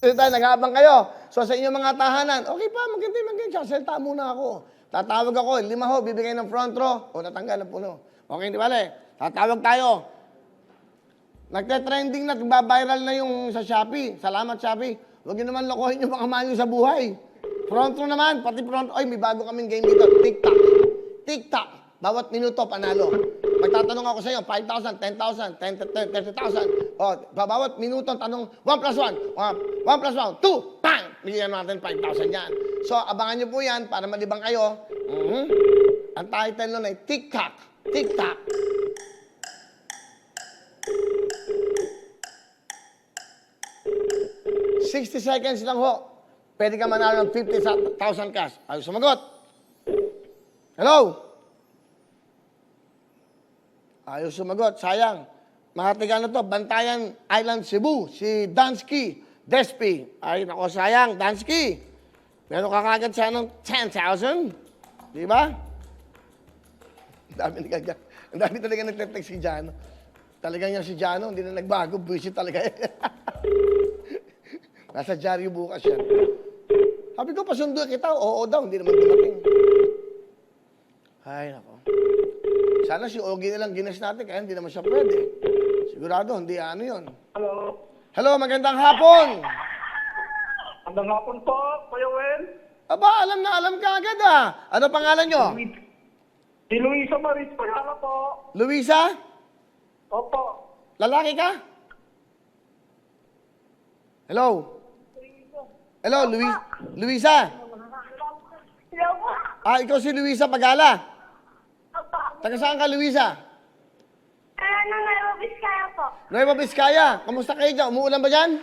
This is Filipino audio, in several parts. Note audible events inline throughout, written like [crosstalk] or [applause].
Kasi tayo, nag-aabang kayo. So sa inyong mga tahanan, okay pa, maganda maganda. Sasalta muna ako. Tatawag ako, lima ho, bibigay ng front row. O natanggal ang puno. Okay, di bale? Tatawag tayo. Nagte-trending na, viral na yung sa Shopee. Salamat Shopee. Huwag niyo naman lokohin yung mga manyo sa buhay. Front row naman, pati front Oy, may bago kaming game dito. TikTok. TikTok. Bawat minuto, panalo. Magtatanong ako sa iyo, 5,000, 10,000, 10, 30,000. O, bawat minuto, tanong, 1 plus 1. 1 plus 1, 2. Bang! Bigyan natin 5,000 yan. So, abangan niyo po yan para malibang kayo. Mhm. Ang title nun ay TikTok. TikTok. Sixty seconds lang ho. Pwede ka manalo ng 50,000 cash. Ayaw sumagot. Hello? Ayaw sumagot. Sayang. Mga tiga na to, Bantayan Island, Cebu. Si Dansky Despi. Ay, nako, sayang. Dansky. Meron ka kagad siya ng 10,000. Di ba? Dami nagagag. Ang dami talaga nagtetext si Jano. Talagang yan si Jano, hindi na nagbago. Buisit talaga eh. [laughs] Nasa dyaryo bukas yan. Sabi ko, pasundo kita. Oo daw, hindi naman dumating. Ay, nako. Sana si Ogie na lang ginas natin, kaya hindi naman siya pwede. Sigurado, hindi ano yun. Hello. Hello, magandang hapon! Magandang hapon po, Kuya Wen. Aba, alam na alam ka agad ah. Ano pangalan nyo? Si Luisa Maris Pagala po. Luisa? Opo. Lalaki ka? Hello? Hello, Luis Luisa? Hello po. Ah, ikaw si Luisa Pagala. Opo. Taga saan ka, Luisa? Ano na Robis kaya po? Nueva Vizcaya. Kamusta kayo dyan? Umuulan ba dyan?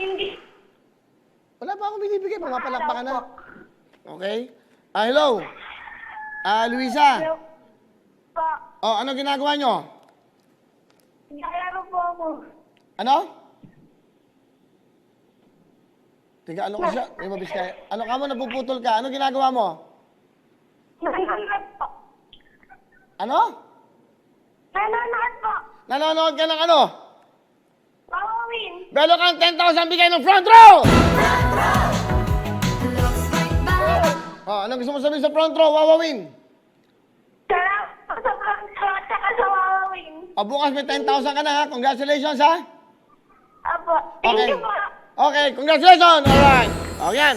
Hindi. Wala pa akong binibigay. Mga palakpakan na. Okay? Ah, hello? Ah, Luisa? Hello po. Oh, ano ginagawa nyo? Naglalaro po ako. Ano? Tiga, ano ka siya? Nueva Vizcaya. Ano ka mo? Napuputol ka. Ano ginagawa mo? Nanonood po. Ano? Nanonood po. Nanonood ka ng ano? Wawawin. Belo kang 10,000 bigay ng front row! Oh, ano gusto mo sabihin sa front row? Wawawin. Salamat po sa pagkakas at saka sa Wawawin. O, bukas may 10,000 ka na ha. Congratulations ha. Apo. Thank Okay. you po. Okay, congratulations! Alright. O, yan.